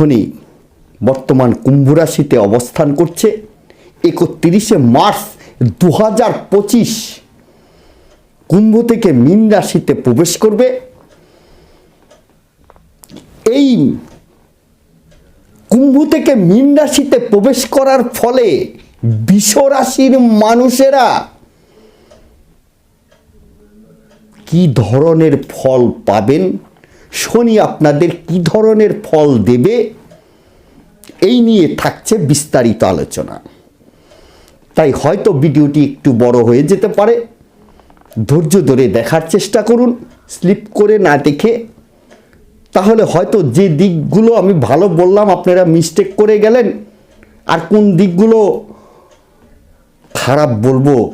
শনি বর্তমান কুম্ভ রাশিতে অবস্থান করছে। একত্রিশে মার্চ দু হাজার পঁচিশ কুম্ভ থেকে মীন রাশিতে প্রবেশ করবে। এই কুম্ভ থেকে মীন রাশিতে প্রবেশ করার ফলে বিষ রাশির মানুষেরা কি ধরনের ফল পাবেন? শনি আপনাদের কি ধরনের ফল দেবে? এই নিয়ে থাকছে বিস্তারিত আলোচনা। তাই হয়তো ভিডিওটি একটু বড় হয়ে যেতে পারে। ধৈর্য ধরে দেখার চেষ্টা করুন, স্লিপ করে না দেখে। তাহলে হয়তো যে দিকগুলো আমি ভালো বললাম, আপনারা মিস্টেক করে গেলেন। আর কোন দিকগুলো খারাপ বলব,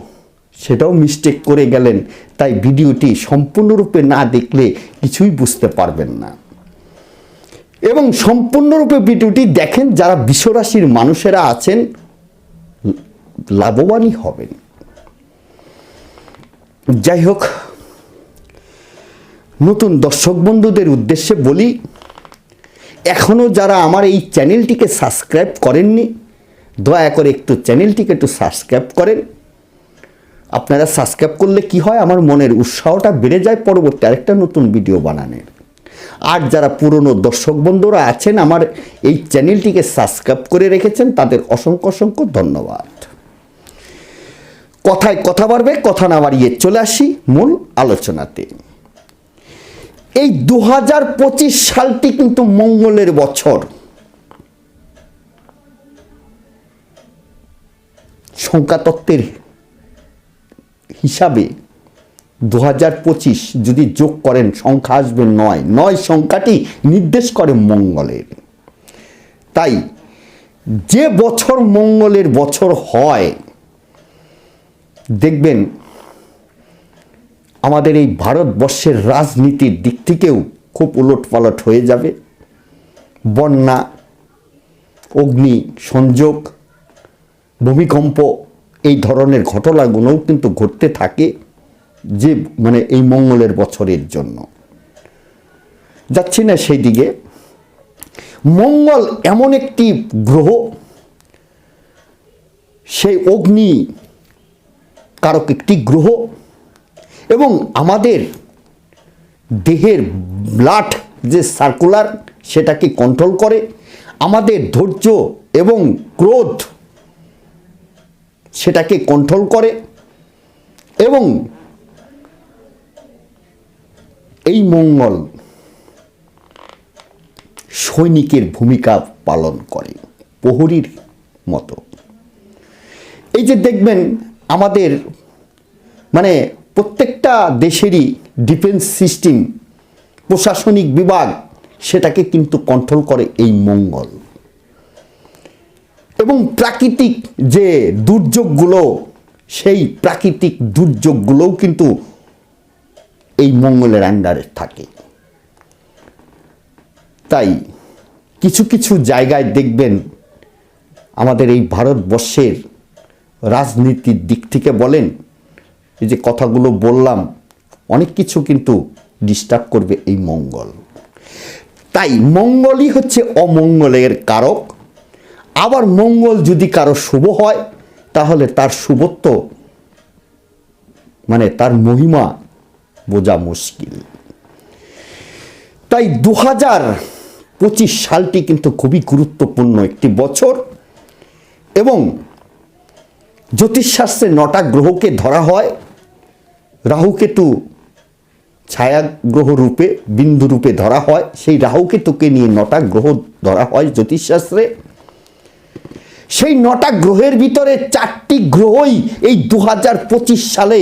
সেটাও মিস্টেক করে গেলেন। তাই ভিডিওটি সম্পূর্ণরূপে না দেখলে কিছুই বুঝতে পারবেন না। এবং সম্পূর্ণরূপে ভিডিওটি দেখেন যারা বিশ্বরাশির মানুষেরা আছেন, লাভবানই হবেন। যাই হোক, নতুন দর্শক বন্ধুদের উদ্দেশ্যে বলি এখনও যারা আমার এই চ্যানেলটিকে সাবস্ক্রাইব করেননি, দয়া করে একটু চ্যানেলটিকে একটু সাবস্ক্রাইব করেন। আপনারা সাবস্ক্রাইব করলে কি হয়? আমার মনের উৎসাহটা বেড়ে যায় পরবর্তী আরেকটা নতুন ভিডিও বানানোর। আর যারা পুরনো দর্শক বন্ধুরা আছেন, আমার এই চ্যানেলটিকে সাবস্ক্রাইব করে রেখেছেন, তাদের অসংখ্য অসংখ্য ধন্যবাদ। কথায় কথা বাড়বে, কথা না বাড়িয়ে চলে আসি মূল আলোচনাতে। এই দু হাজার পঁচিশ সালটি কিন্তু মঙ্গলের বছর। সংখ্যাতত্ত্বের হিসাবে দু হাজার পঁচিশ যদি যোগ করেন, সংখ্যা আসবে নয়। নয় সংখ্যাটি নির্দেশ করে মঙ্গলের। তাই যে বছর মঙ্গলের বছর হয়, দেখবেন আমাদের এই ভারতবর্ষের রাজনীতির দিক থেকেও খুব উলট পালট হয়ে যাবে। বন্যা, অগ্নি, সংযোগ, ভূমিকম্প এই ধরনের ঘটনাগুলোও কিন্তু ঘটতে থাকে যে মানে এই মঙ্গলের বছরের জন্য। যাচ্ছি না সেই দিকে। মঙ্গল এমন একটি গ্রহ, সেই অগ্নি কারক একটি গ্রহ এবং আমাদের দেহের ব্লাড যে সার্কুলার সেটাকে কন্ট্রোল করে, আমাদের ধৈর্য এবং ক্রোধ সেটাকে কন্ট্রোল করে এবং এই মঙ্গল সৈনিকের ভূমিকা পালন করে, প্রহরীর মতো। এই যে দেখবেন আমাদের মানে প্রত্যেকটা দেশেরই ডিফেন্স সিস্টেম প্রশাসনিক বিভাগ, সেটাকে কিন্তু কন্ট্রোল করে এই মঙ্গল। এবং প্রাকৃতিক যে দুর্যোগগুলো, সেই প্রাকৃতিক দুর্যোগগুলোও কিন্তু এই মঙ্গলের আন্ডারে থাকে। তাই কিছু কিছু জায়গায় দেখবেন আমাদের এই ভারতবর্ষের রাজনীতির দিক থেকে বলেন, এই যে কথাগুলো বললাম, অনেক কিছু কিন্তু ডিস্টার্ব করবে এই মঙ্গল। তাই মঙ্গলই হচ্ছে অমঙ্গলের কারক। আবার মঙ্গল যদি কারও শুভ হয়, তাহলে তার শুভত্ব মানে তার মহিমা বোঝা মুশকিল। তাই দু হাজার পঁচিশ সালটি কিন্তু খুবই গুরুত্বপূর্ণ একটি বছর এবং জ্যোতিষশাস্ত্রে নটা গ্রহকে ধরা হয়। রাহুকেতু ছায়া গ্রহ রূপে, বিন্দু রূপে ধরা হয়। সেই রাহুকেতুকে নিয়ে নটা গ্রহ ধরা হয় জ্যোতিষশাস্ত্রে। সেই নটা গ্রহের ভিতরে চারটি গ্রহই এই দু হাজার পঁচিশ সালে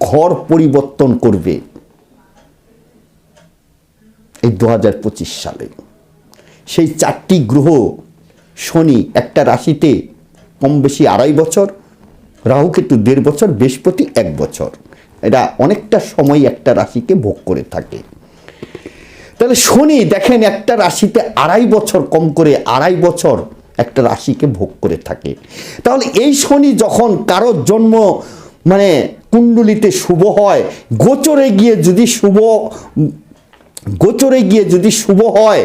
ঘর পরিবর্তন করবে। এই দু হাজার পঁচিশ সালে। সেই চারটি গ্রহ, শনি একটা রাশিতে কম বেশি আড়াই বছর, রাহু কেতু দেড় বছর, বৃহস্পতি এক বছর। এটা অনেকটা সময় একটা রাশিকে ভোগ করে থাকে। তাহলে শনি দেখেন একটা রাশিতে আড়াই বছর, কম করে আড়াই বছর একটা রাশিকে ভোগ করে থাকে। তাহলে এই শনি যখন কারোর জন্ম মানে কুণ্ডলিতে শুভ হয়, গোচরে গিয়ে যদি শুভ, গোচরে গিয়ে যদি শুভ হয়,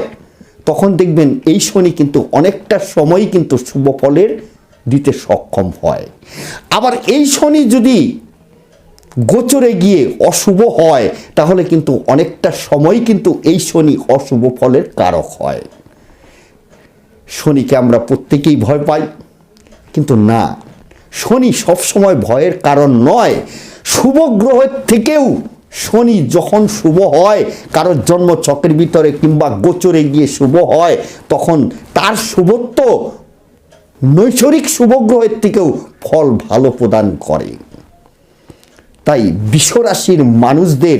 তখন দেখবেন এই শনি কিন্তু অনেকটা সময় কিন্তু শুভ ফলের দিতে সক্ষম হয়। আবার এই শনি যদি গোচরে গিয়ে অশুভ হয়, তাহলে কিন্তু অনেকটা সময় কিন্তু এই শনি অশুভ ফলের কারক হয়। শনিকে আমরা প্রত্যেকেই ভয় পাই। কিন্তু না, শনি সবসময় ভয়ের কারণ নয়। শুভ গ্রহের থেকেও শনি যখন শুভ হয়, কারোর জন্ম চক্রের ভিতরে কিংবা গোচরে গিয়ে শুভ হয়, তখন তার শুভত্ব নৈসর্গিক শুভ গ্রহের থেকেও ফল ভালো প্রদান করে। তাই বিশ্বরাশির মানুষদের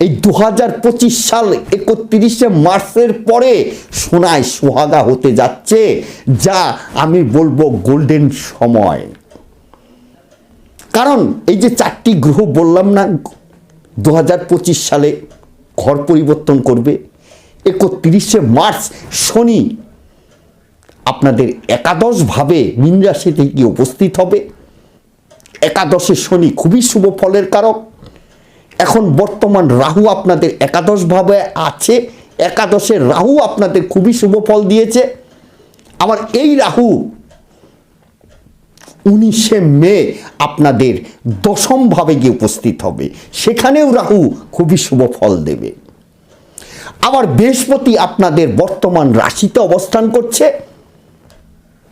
এই দু হাজার পঁচিশ সাল একত্রিশে মার্চের পরে সোনায় সোহাগা হতে যাচ্ছে, যা আমি বলব গোল্ডেন সময়। কারণ এই যে চারটি গ্রহ বললাম না দু হাজার পঁচিশ সালে ঘর পরিবর্তন করবে, একত্রিশে মার্চ শনি আপনাদের একাদশভাবে মীন রাশিতে গিয়ে উপস্থিত হবে। একাদশে শনি খুবই শুভ ফলের কারক। এখন বর্তমান রাহু আপনাদের একাদশভাবে আছে। একাদশে রাহু আপনাদের খুবই শুভ ফল দিয়েছে। আবার এই রাহু উনিশে মে আপনাদের দশমভাবে গিয়ে উপস্থিত হবে। সেখানেও রাহু খুবই শুভ ফল দেবে। আবার বৃহস্পতি আপনাদের বর্তমান রাশিতে অবস্থান করছে।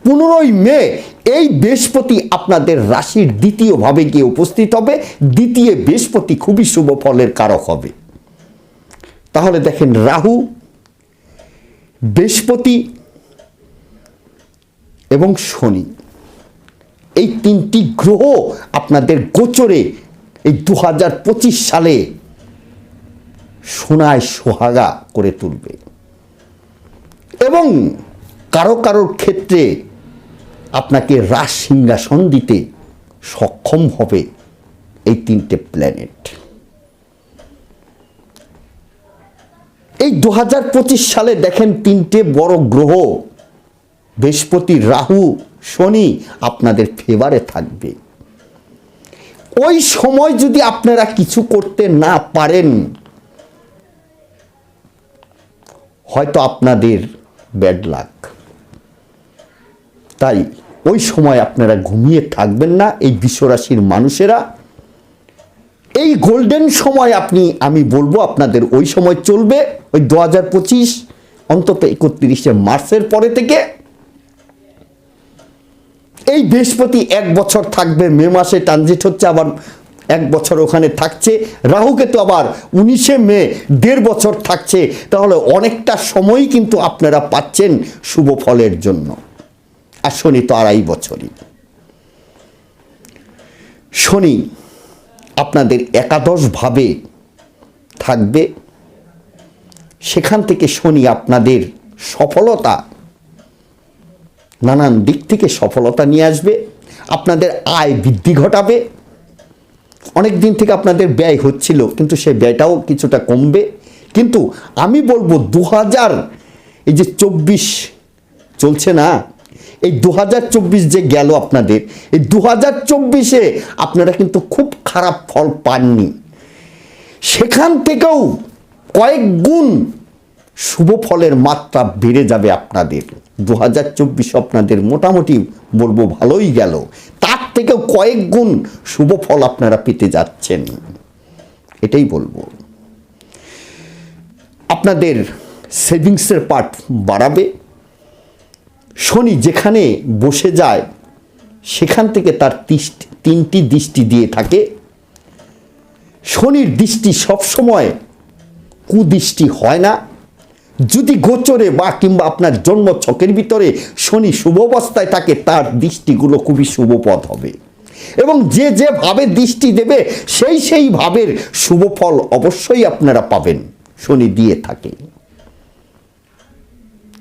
পনেরোই মে এই বৃহস্পতি আপনাদের রাশির দ্বিতীয় ভাবে গিয়ে উপস্থিত হবে। দ্বিতীয় বৃহস্পতি খুবই শুভ ফলের কারক হবে। তাহলে দেখেন রাহু, বৃহস্পতি এবং শনি, এই তিনটি গ্রহ আপনাদের গোচরে এই দু হাজার পঁচিশ সালে সোনায় সোহাগা করে তুলবে। এবং কারও কারোর ক্ষেত্রে আপনাকে রাজ সিংহাসন দিতে সক্ষম হবে এই তিনটে প্ল্যানেট এই দু হাজার পঁচিশ সালে দেখেন তিনটে বড় গ্রহ, বৃহস্পতি, রাহু, শনি আপনাদের ফেভারে থাকবে। ওই সময় যদি আপনারা কিছু করতে না পারেন, হয়তো আপনাদের ব্যাড লাক তাই ওই সময় আপনারা ঘুমিয়ে থাকবেন না, এই বিশ্বরাশির মানুষেরা। এই গোল্ডেন সময় আপনি, আমি বলব আপনাদের ওই সময় চলবে, ওই দু হাজার পঁচিশ, অন্তত একত্রিশে মার্চের পরে থেকে। এই বৃহস্পতি এক বছর থাকবে, মে মাসে ট্রানজিট হচ্ছে, আবার এক বছর ওখানে থাকছে। রাহুকে তো আবার উনিশে মে, দেড় বছর থাকছে। তাহলে অনেকটা সময় কিন্তু আপনারা পাচ্ছেন শুভ ফলের জন্য। আর শনি তো আড়াই বছরই। শনি আপনাদের একাদশভাবে থাকবে। সেখান থেকে শনি আপনাদের সফলতা, নানান দিক থেকে সফলতা নিয়ে আসবে। আপনাদের আয় বৃদ্ধি ঘটাবে। অনেক দিন থেকে আপনাদের ব্যয় হচ্ছিল, কিন্তু সেই ব্যয়টাও কিছুটা কমবে। কিন্তু আমি বলব দু হাজার এই যে চব্বিশ চলছে না এই দু হাজার চব্বিশ যে গেল আপনাদের, এই দু হাজার চব্বিশে আপনারা কিন্তু খুব খারাপ ফল পাননি। সেখান থেকেও কয়েক গুণ শুভ ফলের মাত্রা বেড়ে যাবে আপনাদের। দু হাজার চব্বিশ আপনাদের মোটামুটি বলব ভালোই গেল। তার থেকেও কয়েক গুণ শুভ ফল আপনারা পেতে যাচ্ছেন। এটাই বলব। আপনাদের সেভিংসের পার্ট বাড়াবে। শনি যেখানে বসে যায়, সেখান থেকে তার তিনটি দৃষ্টি দিয়ে থাকে। শনির দৃষ্টি সবসময় কুদৃষ্টি হয় না। যদি গোচরে বা কিংবা আপনার জন্ম ছকের ভিতরে শনি শুভ অবস্থায় থাকে, তার দৃষ্টিগুলো খুবই শুভপদ হবে। এবং যে যেভাবে দৃষ্টি দেবে, সেই সেই ভাবের শুভ ফল অবশ্যই আপনারা পাবেন, শনি দিয়ে থাকে।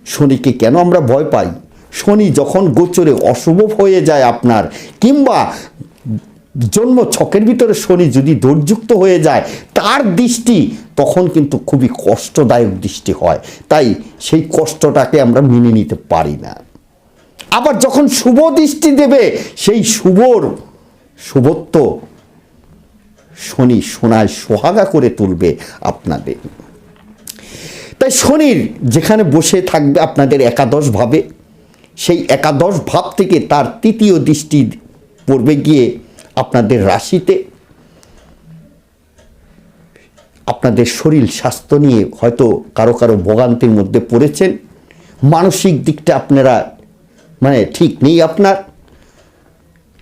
শনিকে কেন আমরা ভয় পাই? শনি যখন গোচরে অশুভ হয়ে যায় আপনার, কিংবা জন্ম ছকের ভিতরে শনি যদি দোরযুক্ত হয়ে যায়, তার দৃষ্টি তখন কিন্তু খুবই কষ্টদায়ক দৃষ্টি হয়। তাই সেই কষ্টটাকে আমরা মেনে নিতে পারি না। আবার যখন শুভ দৃষ্টি দেবে, সেই শুভর শুভত্ব শনি সোনায় সোহাগা করে তুলবে আপনাদের। তাই শনির যেখানে বসে থাকবে আপনাদের একাদশ ভাবে সেই একাদশ ভাব থেকে তার তৃতীয় দৃষ্টি পড়বে গিয়ে আপনাদের রাশিতে। আপনাদের শরীর স্বাস্থ্য নিয়ে হয়তো কারও কারও ভোগান্তির মধ্যে পড়েছেন। মানসিক দিকটা আপনারা মানে ঠিক নেই আপনার।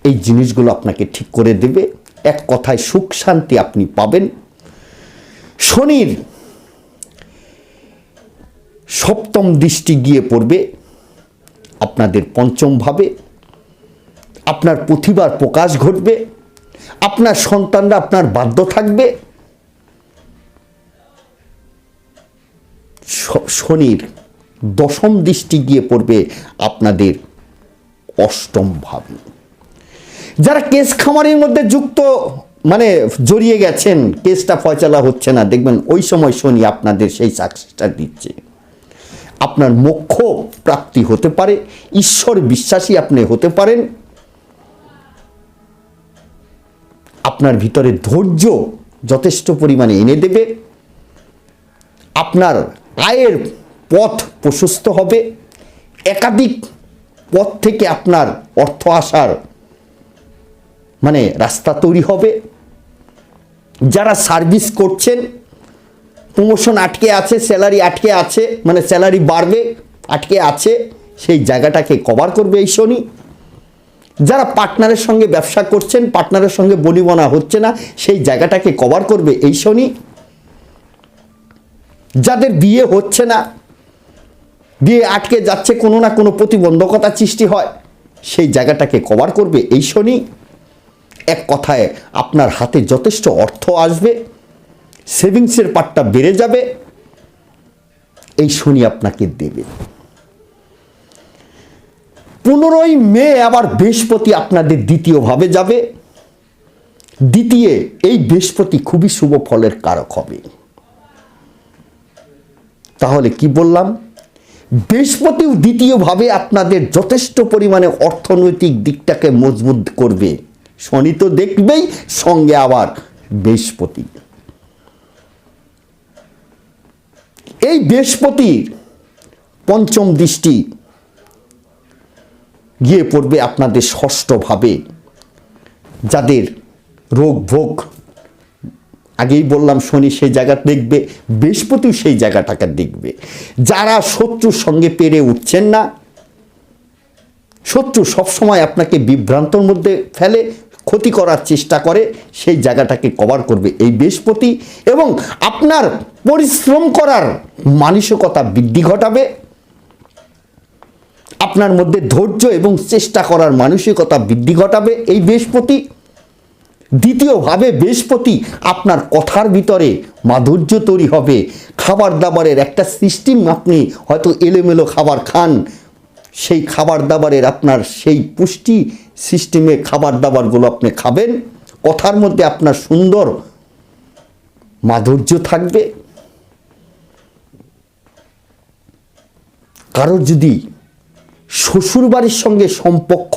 এই জিনিসগুলো আপনাকে ঠিক করে দেবে। এক কথায় সুখ শান্তি আপনি পাবেন। শনির সপ্তম দৃষ্টি গিয়ে পড়বে। আপনাদের পঞ্চম ভাবে, আপনার প্রতিভার প্রকাশ ঘটবে, আপনার সন্তানরা আপনার বাধ্য থাকবে। শনির দশম দৃষ্টি গিয়ে পড়বে আপনাদের অষ্টম ভাবে। যারা কেস খামারের মধ্যে যুক্ত মানে জড়িয়ে গেছেন, কেসটা ফয়চালা হচ্ছে না, দেখবেন ওই সময় শনি আপনাদের সেই সাকসেসটা দিচ্ছে। আপনার মোক্ষ প্রাপ্তি হতে পারে, ঈশ্বর বিশ্বাসী আপনি হতে পারেন। আপনার ভিতরে ধৈর্য যথেষ্ট পরিমাণে এনে দেবে। আপনার আয়ের পথ প্রশস্ত হবে। একাধিক পথ থেকে আপনার অর্থ আসার মানে রাস্তা তৈরি হবে। যারা সার্ভিস করছেন প্রমোশন আটকে আছে স্যালারি আটকে আছে মানে স্যালারি বাড়বে, আটকে আছে, সেই জায়গাটাকে কভার করবে এই শনি যারা পার্টনারের সঙ্গে ব্যবসা করছেন পার্টনারের সঙ্গে বনিবনা হচ্ছে না, সেই জায়গাটাকে কভার করবে এই শনি যাদের বিয়ে হচ্ছে না, বিয়ে আটকে যাচ্ছে, কোনো না কোনো প্রতিবন্ধকতা সৃষ্টি হয়, সেই জায়গাটাকে কভার করবে এই শনি এক কথায়, আপনার হাতে যথেষ্ট অর্থ আসবে। সেভিংসের পার্টটা বেড়ে যাবে, এই শনি আপনাকে দেবে। পনেরোই মে আবার বৃহস্পতি আপনাদের দ্বিতীয়ভাবে যাবে। দ্বিতীয় এই বৃহস্পতি খুবই শুভ ফলের কারক হবে। তাহলে কি বললাম? বৃহস্পতিও দ্বিতীয়ভাবে আপনাদের যথেষ্ট পরিমাণে অর্থনৈতিক দিকটাকে মজবুত করবে। শনি তো দেখবেই, সঙ্গে আবার বৃহস্পতি। এই বৃহস্পতির পঞ্চম দৃষ্টি গিয়ে পড়বে আপনাদের ষষ্ঠভাবে। যাদের রোগ ভোগ, আগেই বললাম শনি সেই জায়গা দেখবে, বৃহস্পতিও সেই জায়গাটাকে দেখবে। যারা শত্রুর সঙ্গে পেরে উঠছেন না, শত্রু সবসময় আপনাকে বিভ্রান্তর মধ্যে ফেলে ক্ষতি করার চেষ্টা করে, সেই জায়গাটাকে কভার করবে এই বৃহস্পতি এবং আপনার পরিশ্রম করার মানসিকতা বৃদ্ধি ঘটাবে। আপনার মধ্যে ধৈর্য এবং চেষ্টা করার মানসিকতা বৃদ্ধি ঘটাবে এই বৃহস্পতি। দ্বিতীয়ভাবে বৃহস্পতি আপনার কথার ভিতরে মাধুর্য তৈরি হবে। খাবার দাবারের একটা সিস্টেম আপনি হয়তো এলোমেলো খাবার খান সেই খাবার দাবারের আপনার সেই পুষ্টি সিস্টেমে খাবার দাবারগুলো আপনি খাবেন। কথার মধ্যে আপনার সুন্দর মাধুর্য থাকবে। কারোর যদি শ্বশুরবাড়ির সঙ্গে সম্পর্ক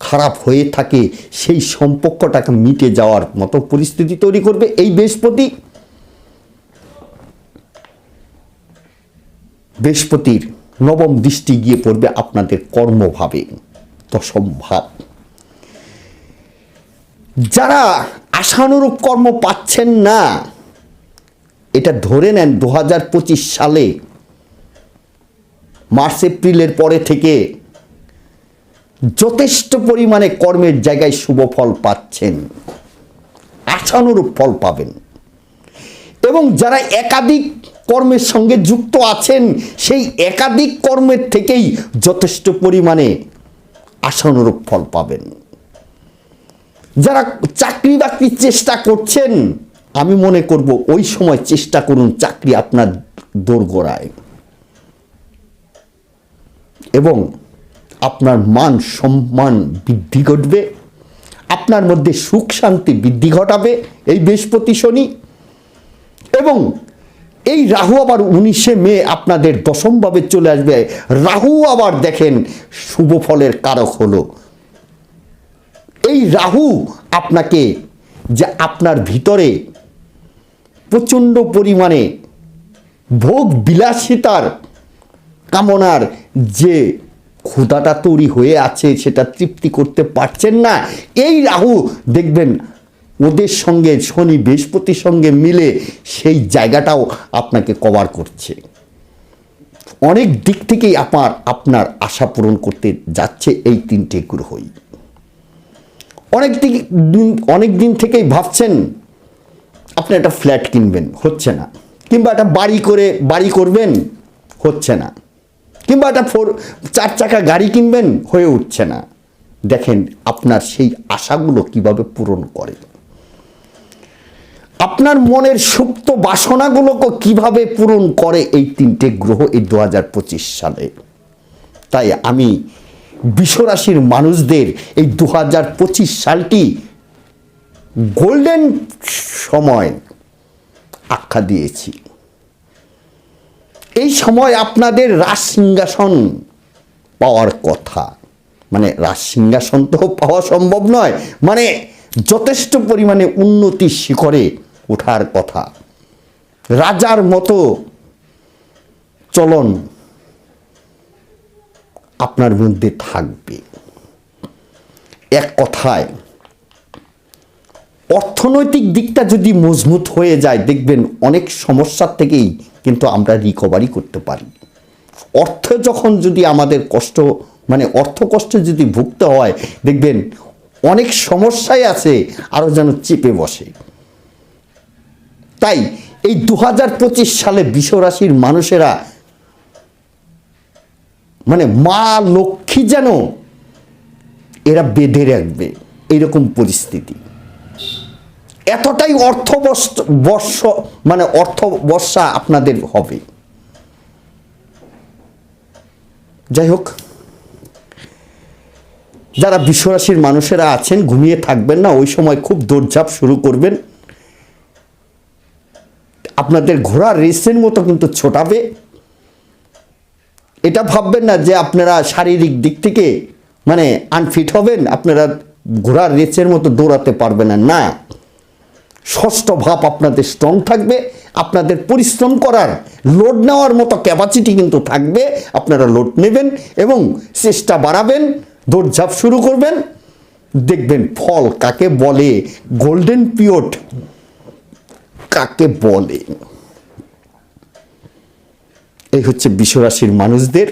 খারাপ হয়ে থাকে, সেই সম্পর্কটাকে মিটে যাওয়ার মতো পরিস্থিতি তৈরি করবে এই বৃহস্পতি। বৃহস্পতির নবম দৃষ্টি গিয়ে পড়বে আপনাদের কর্মভাবে। দশম ভাব যারা আশানুরূপ কর্ম পাচ্ছেন না, এটা ধরে নেন দু হাজার পঁচিশ সালে, মার্চ, এপ্রিলের পরে থেকে যথেষ্ট পরিমাণে কর্মের জায়গায় শুভ ফল পাচ্ছেন। আশানুরূপ ফল পাবেন। এবং যারা একাধিক কর্মের সঙ্গে যুক্ত আছেন, সেই একাধিক কর্মের থেকেই যথেষ্ট পরিমাণে আশানুরূপ ফল পাবেন। যারা চাকরি বাকরির চেষ্টা করছেন, আমি মনে করব ওই সময় চেষ্টা করুন চাকরি আপনার দোরগোড়ায়। এবং আপনার মান, সম্মান বৃদ্ধি ঘটবে, আপনার মধ্যে সুখ শান্তি বৃদ্ধি ঘটাবে এই বৃহস্পতি শনি। এবং এই রাহু আবার উনিশে মে আপনাদের দশমভাবে চলে আসবে। রাহু আবার দেখেন শুভ ফলের কারক হলো। এই রাহু আপনাকে যে আপনার ভিতরে প্রচণ্ড পরিমাণে ভোগ বিলাসিতার কামনার যে ক্ষুধাটা তৈরি হয়ে আছে, সেটা তৃপ্তি করতে পারছেন না, এই রাহু দেখবেন ওদের সঙ্গে, শনি বৃহস্পতির সঙ্গে মিলে সেই জায়গাটাও আপনাকে কভার করছে। অনেক দিক থেকেই আপনার আপনার আশা পূরণ করতে যাচ্ছে এই তিনটে গ্রহই। অনেক দিক অনেক দিন থেকেই ভাবছেন, আপনি একটা ফ্ল্যাট কিনবেন, হচ্ছে না। কিংবা একটা বাড়ি করে, বাড়ি করবেন, হচ্ছে না। কিংবা একটা ফোর চার চাকা গাড়ি কিনবেন, হয়ে উঠছে না। দেখেন আপনার সেই আশাগুলো কীভাবে পূরণ করে। আপনার মনের সুপ্ত বাসনাগুলোকে কীভাবে পূরণ করে এই তিনটে গ্রহ এই দু হাজার পঁচিশ সালে? তাই আমি বিশ্বরাশির মানুষদের এই দু হাজার পঁচিশ সালটি গোল্ডেন সময় আখ্যা দিয়েছি। এই সময় আপনাদের রাজ সিংহাসন পাওয়ার কথা। মানে রাজ সিংহাসন তো পাওয়া সম্ভব নয়। মানে যথেষ্ট পরিমাণে উন্নতির শিখরে ওঠার কথা। রাজার মতো চলন আপনার মধ্যে থাকবে। এক কথায়, অর্থনৈতিক দিকটা যদি মজবুত হয়ে যায়, দেখবেন অনেক সমস্যার থেকেই কিন্তু আমরা রিকভারি করতে পারি। অর্থ যখন যদি আমাদের কষ্ট মানে অর্থ কষ্ট যদি ভুগতে হয়, দেখবেন অনেক সমস্যাই আছে আরও যেন চেপে বসে। তাই এই দু হাজার পঁচিশ সালে বিশ্বরাশির মানুষেরা মানে মা লক্ষ্মী যেন এরা বেঁধে রাখবে এইরকম পরিস্থিতি। এতটাই অর্থ বর্ষ মানে অর্থ বর্ষা আপনাদের হবে। যাই হোক, যারা বিশ্বরাশির মানুষেরা আছেন, ঘুমিয়ে থাকবেন না, ওই সময় খুব দৌড়ঝাঁপ শুরু করবেন। আপনাদের ঘোড়ার রেসের মতো কিন্তু ছোটাবে। এটা ভাববেন না যে আপনারা শারীরিক দিক থেকে মানে আনফিট হবেন, আপনারা ঘোড়ার রেসের মতো দৌড়াতে পারবেন না। না, ষষ্ঠ ভাব আপনাদের স্ট্রং থাকবে, আপনাদের পরিশ্রম করার লোড নেওয়ার মতো ক্যাপাসিটি কিন্তু থাকবে, আপনারা লোড নেবেন এবং চেষ্টা বাড়াবেন, দৌড়ঝাঁপ শুরু করবেন, দেখবেন ফল কাকে বলে গোল্ডেন পিরিয়ড কাকে বলে? এই হচ্ছে বিশ্বরাশির মানুষদের।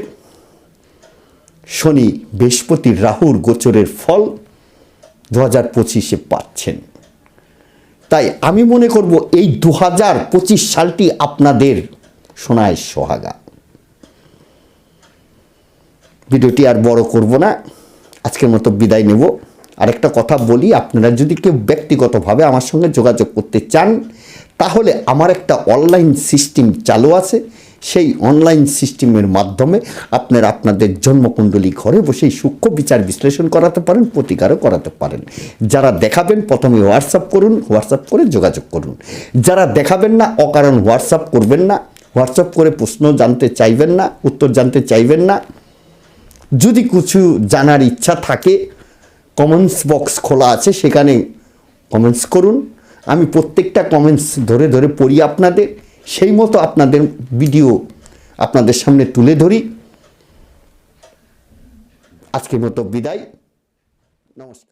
শনি বৃহস্পতি রাহুর গোচরের ফল দু হাজার পঁচিশে পাচ্ছেন। তাই আমি মনে করব এই দু হাজার পঁচিশ সালটি আপনাদের সোনায় সোহাগা। ভিডিওটি আর বড় করব না, আজকের মতো বিদায় নেব। আরেকটা কথা বলি, আপনারা যদি কেউ ব্যক্তিগতভাবে আমার সঙ্গে যোগাযোগ করতে চান তাহলে আমার একটা অনলাইন সিস্টেম চালু আছে। সেই অনলাইন সিস্টেমের মাধ্যমে আপনারা আপনাদের জন্মকুণ্ডলী ঘরে বসেই সূক্ষ্ম বিচার বিশ্লেষণ করাতে পারেন, প্রতিকারও করাতে পারেন। যারা দেখাবেন, প্রথমে হোয়াটসঅ্যাপ করুন হোয়াটসঅ্যাপ করে যোগাযোগ করুন। যারা দেখাবেন না, অকারণ হোয়াটসঅ্যাপ করবেন না হোয়াটসঅ্যাপ করে প্রশ্ন জানতে চাইবেন না, উত্তর জানতে চাইবেন না। যদি কিছু জানার ইচ্ছা থাকে কমেন্টস বক্স খোলা আছে, সেখানে কমেন্টস করুন। আমি প্রত্যেকটা কমেন্টস ধরে ধরে পড়ি আপনাদের, সেই মতো আপনাদের ভিডিও আপনাদের সামনে তুলে ধরি। আজকের মতো বিদায়। নমস্কার।